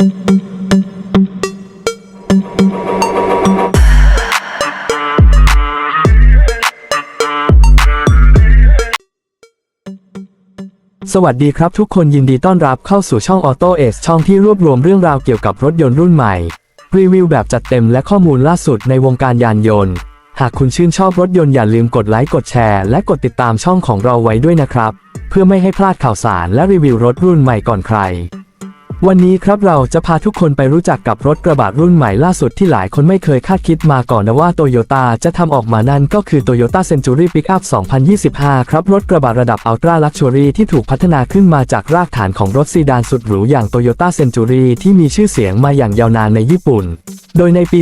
สวัสดีครับทุกคนยินดีต้อนรับเข้าสู่ช่อง Auto a ช่องที่รวบรวมเรื่องราวเกี่ยวกับรถยนต์รุ่นใหม่ รีวิวแบบจัดเต็มและข้อมูลล่าสุดในวงการยานยนต์ หากคุณชื่นชอบรถยนต์อย่าลืมกดไลค์กดแชร์และกดติดตามช่องของเราไว้ด้วยนะครับ เพื่อไม่ให้พลาดข่าวสารและรีวิวรถรุ่นใหม่ก่อนใคร วันนี้ครับเราจะพาทุกคนไปรู้จักกับรถกระบะรุ่นใหม่ล่าสุดที่หลายคนไม่เคยคาดคิดมาก่อนนะว่าโตโยต้าจะทำออกมานั่นก็คือ Toyota Century Pickup 2025 ครับ รถกระบะระดับ Ultra Luxury ที่ถูกพัฒนาขึ้นมาจากรากฐานของรถซีดานสุดหรูอย่าง Toyota Century ที่มีชื่อเสียงมาอย่างยาวนานในญี่ปุ่น โดยในปี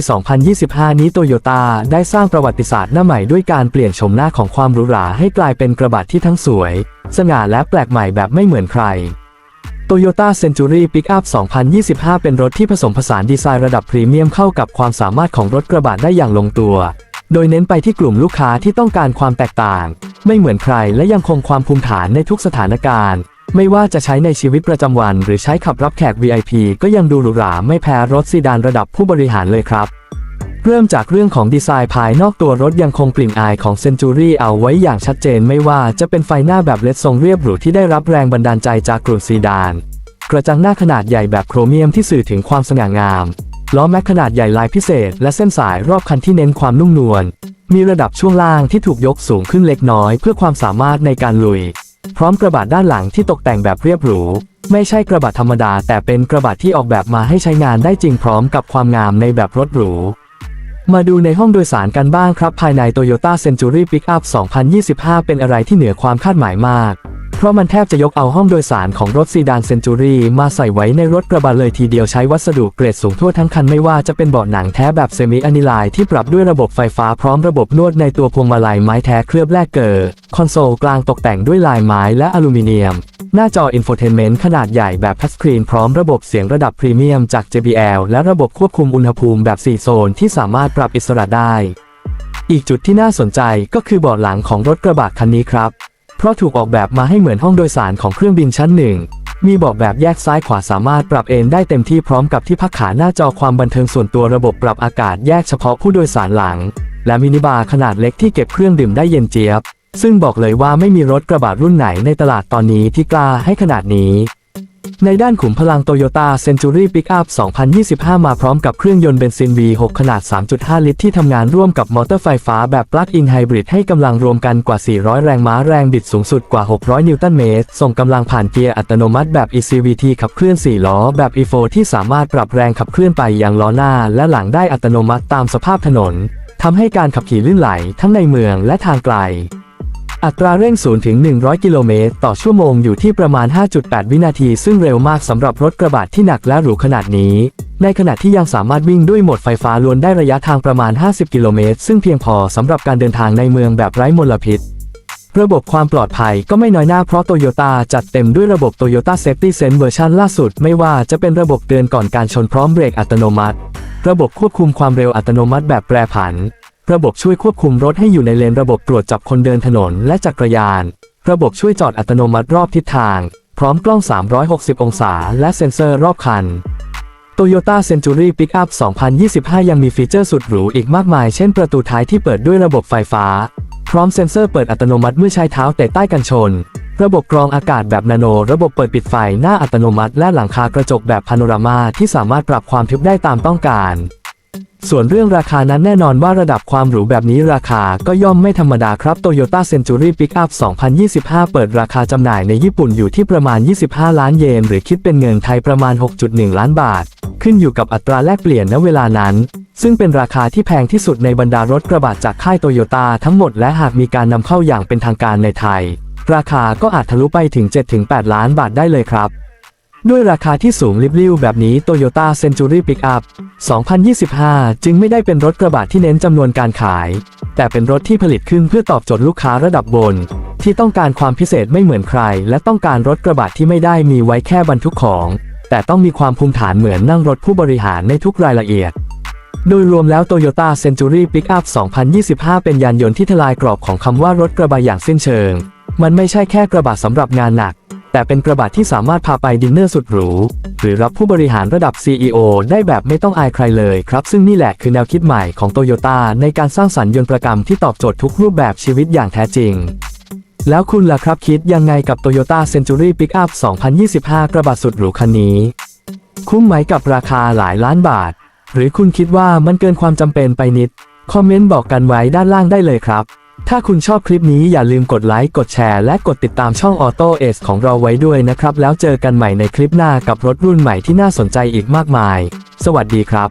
2025 นี้โตโยต้าได้สร้างประวัติศาสตร์หน้าใหม่ด้วยการเปลี่ยนโฉมหน้าของความหรูหราให้กลายเป็นกระบะที่ทั้งสวย สง่าและแปลกใหม่แบบไม่เหมือนใคร Toyota Century Pickup 2025 เป็นรถที่ผสมผสานดีไซน์ระดับพรีเมียมเข้ากับความสามารถของรถกระบะได้อย่างลงตัว โดยเน้นไปที่กลุ่มลูกค้าที่ต้องการความแตกต่าง ไม่เหมือนใครและยังคงความภูมิฐานในทุกสถานการณ์ ไม่ว่าจะใช้ในชีวิตประจำวัน หรือใช้ขับรับแขก VIP ก็ยังดูหรูหราไม่แพ้รถซีดานระดับผู้บริหารเลยครับ เริ่มจากเรื่องของดีไซน์ภายนอกตัวรถยังคงกลิ่นอายของ Century เอาไว้อย่างชัดเจนไม่ว่าจะเป็นไฟหน้าแบบเลดทรงเรียบหรูที่ได้รับแรงบันดาลใจจากกลุ่มซีดาน กระจังหน้าขนาดใหญ่แบบโครเมียมที่สื่อถึงความสง่างาม ล้อแม็กขนาดใหญ่ลายพิเศษ และเส้นสายรอบคันที่เน้นความนุ่มนวล มีระดับช่วงล่างที่ถูกยกสูงขึ้นเล็กน้อย เพื่อความสามารถในการลุย พร้อมกระบะด้านหลังที่ตกแต่งแบบเรียบหรู ไม่ใช่กระบะธรรมดา แต่เป็นกระบะที่ออกแบบมาให้ใช้งานได้จริงพร้อมกับความงามในแบบรถหรู มาดูในห้องโดยสารกันบ้างครับ ภายใน Toyota Century Pickup 2025 เป็นอะไรที่เหนือความคาดหมายมาก เพราะมันแทบจะยกเอาห้องโดยสารของรถซีดาน Century มาใส่ไว้ในรถกระบะเลยทีเดียวใช้วัสดุเกรดสูงทั่วทั้งคันไม่ว่าจะเป็นเบาะหนังแท้แบบเซมิอะนิไลน์ที่ปรับด้วยระบบไฟฟ้าพร้อมระบบนวดในตัวพวงมาลัยไม้แท้เคลือบแลกเกอร์คอนโซลกลางตกแต่งด้วยลายไม้และอลูมิเนียม หน้าจออินโฟเทนเมนต์ขนาดใหญ่แบบทัชสกรีนพร้อมระบบเสียงระดับพรีเมียมจาก JBL และระบบควบคุมอุณหภูมิแบบ 4 โซนที่สามารถปรับอิสระได้ อีกจุดที่น่าสนใจก็คือเบาะหลังของรถกระบะคันนี้ครับ เพราะถูกออกแบบมาให้เหมือนห้องโดยสารของเครื่องบินชั้นหนึ่ง มีเบาะแบบแยกซ้ายขวาสามารถปรับเอนได้เต็มที่พร้อมกับที่พักขาหน้าจอความบันเทิงส่วนตัวระบบปรับอากาศแยกเฉพาะผู้โดยสารหลัง และมินิบาร์ขนาดเล็กที่เก็บเครื่องดื่มได้เย็นเจี๊ยบ ซึ่งบอกเลยว่าไม่มีรถกระบะรุ่นไหนในตลาดตอนนี้ที่กล้าให้ขนาดนี้ ในด้านขุมพลัง Toyota Century Pickup 2025 มาพร้อมกับเครื่องยนต์เบนซิน V6 ขนาด 3.5 ลิตร ที่ทำงานร่วมกับมอเตอร์ไฟฟ้าแบบ Plug-in Hybrid ให้กำลังรวมกันกว่า 400 แรงม้าแรงบิดสูงสุดกว่า 600 นิวตันเมตร ส่งกำลังผ่านเกียร์อัตโนมัติแบบ ECVT ขับเคลื่อน 4 ล้อ แบบ E4 ที่สามารถปรับแรงขับเคลื่อนไปยังล้อหน้า และหลังได้อัตโนมัติตามสภาพถนนทำให้การขับขี่ลื่นไหลทั้งในเมืองและทางไกล อัตราเร่ง0ถึง 100 กิโลเมตรต่อชั่วโมงอยู่ที่ประมาณ 5.8 วินาที ซึ่งเร็วมากสำหรับรถกระบะที่หนักและหรูขนาดนี้ ในขณะที่ยังสามารถวิ่งด้วยโหมดไฟฟ้าล้วนได้ระยะทางประมาณ 50 กิโลเมตร ซึ่งเพียงพอสำหรับการเดินทางในเมืองแบบไร้มลพิษ ระบบความปลอดภัยก็ไม่น้อยหน้าเพราะโตโยต้าจัดเต็มด้วยระบบ Toyota Safety Sense เวอร์ชันล่าสุด ไม่ว่าจะเป็นระบบเตือนก่อนการชนพร้อมเบรกอัตโนมัติ ระบบควบคุมความเร็วอัตโนมัติแบบแปรผัน ระบบช่วยควบคุมรถให้อยู่ในเลนระบบตรวจจับคนเดินถนนและจักรยาน ระบบช่วยจอดอัตโนมัติรอบทิศทาง พร้อมกล้อง 360 องศา และเซ็นเซอร์รอบคัน Toyota Century Pickup 2025 ยังมีฟีเจอร์สุดหรูอีกมากมาย เช่นประตูท้ายที่เปิดด้วยระบบไฟฟ้า พร้อมเซ็นเซอร์เปิดอัตโนมัติเมื่อใช้เท้าเตะใต้กันชน ระบบกรองอากาศแบบนาโน ระบบเปิดปิดไฟหน้าอัตโนมัติ และหลังคากระจกแบบพาโนรามาที่สามารถปรับความทึบได้ตามต้องการ ส่วนเรื่องราคานั้นแน่นอนว่าระดับความหรูแบบนี้ราคาก็ย่อมไม่ธรรมดาครับ Toyota Century Pickup 2025 เปิดราคาจำหน่ายในญี่ปุ่นอยู่ที่ประมาณ 25 ล้านเยน หรือคิดเป็นเงินไทยประมาณ 6.1 ล้านบาท ขึ้นอยู่กับอัตราแลกเปลี่ยนณเวลานั้น ซึ่งเป็นราคาที่แพงที่สุดในบรรดารถกระบะจากค่ายโตโยต้าทั้งหมดและหากมีการนำเข้าอย่างเป็นทางการในไทย ราคาก็อาจทะลุไปถึง 7-8 ล้านบาทได้เลยครับ ด้วยราคาที่สูงริบลิ่วแบบนี้ Toyota Century Pickup 2025 จึงไม่ได้เป็นรถกระบะที่เน้นจำนวนการขาย แต่เป็นรถที่ผลิตขึ้นเพื่อตอบโจทย์ลูกค้าระดับบน ที่ต้องการความพิเศษไม่เหมือนใคร และต้องการรถกระบะที่ไม่ได้มีไว้แค่บรรทุกของ แต่ต้องมีความภูมิฐานเหมือนนั่งรถผู้บริหารในทุกรายละเอียด โดยรวมแล้ว Toyota Century Pickup 2025 เป็นยานยนต์ที่ทลายกรอบของคำว่ารถกระบะอย่างสิ้นเชิง มันไม่ใช่แค่กระบะสำหรับงานหนัก แต่เป็นกระบะที่สามารถพาไปดินเนอร์สุดหรู หรือรับผู้บริหารระดับ CEO ได้แบบไม่ต้องอายใครเลยครับ ซึ่งนี่แหละคือแนวคิดใหม่ของโตโยต้าในการสร้างสรรค์ยนต์ประกำที่ตอบโจทย์ทุกรูปแบบชีวิตอย่างแท้จริงแล้วคุณล่ะครับคิดยังไงกับ Toyota Century Pickup 2025 กระบะสุดหรูคันนี้ คุ้มไหมกับราคาหลายล้านบาท หรือคุณคิดว่ามันเกินความจำเป็นไปนิด คอมเมนต์บอกกันไว้ด้านล่างได้เลยครับ ถ้าคุณชอบคลิปนี้อย่าลืมกดไลค์ กดแชร์ และกดติดตามช่อง Auto a อของเราไว้ด้วยนะครับ แล้วเจอกันใหม่ในคลิปหน้ากับรถรุ่นใหม่ที่น่าสนใจอีกมากมาย สวัสดีครับ